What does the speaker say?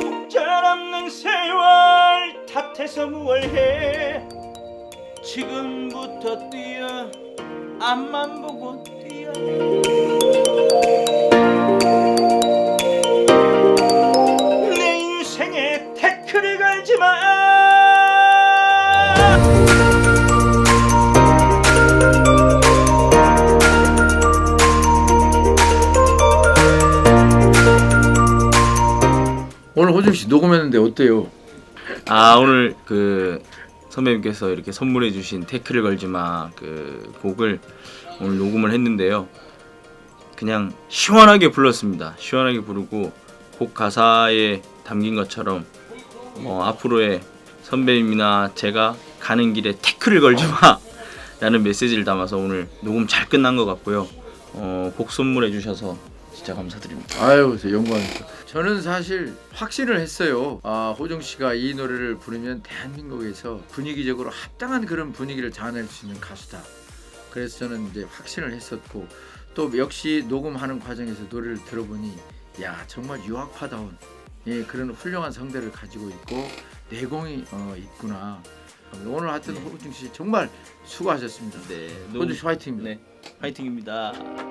속절없는 세월 탓해서 무얼해? 지금부터 뛰어 앞만 보고 뛰어. 내 인생에 태클을 걸지 마 오늘 호중 씨 녹음했는데 어때요? 아 오늘 그 선배님께서 이렇게 선물해 주신 태클을 걸지마 그 곡을 오늘 녹음을 했는데요. 그냥 시원하게 불렀습니다. 시원하게 부르고 곡 가사에 담긴 것처럼 어, 앞으로의 선배님이나 제가 가는 길에 태클을 걸지마 라는 메시지를 담아서 오늘 녹음 잘 끝난 것 같고요. 어, 곡 선물해 주셔서 진짜 감사드립니다 아유, 저 영광입니다. 저는 사실 확신을 했어요. 아, 호중 씨가 이 노래를 부르면 대한민국에서 분위기적으로 합당한 그런 분위기를 자아낼 수 있는 가수다. 그래서 저는 이제 확신을 했었고 또 역시 녹음하는 과정에서 노래를 들어보니 야 정말 유학파다운 예, 그런 훌륭한 성대를 가지고 있고 내공이 어, 있구나. 오늘 하여튼 호중 씨 정말 수고하셨습니다. 네 호중 씨 화이팅입니다. 네 화이팅입니다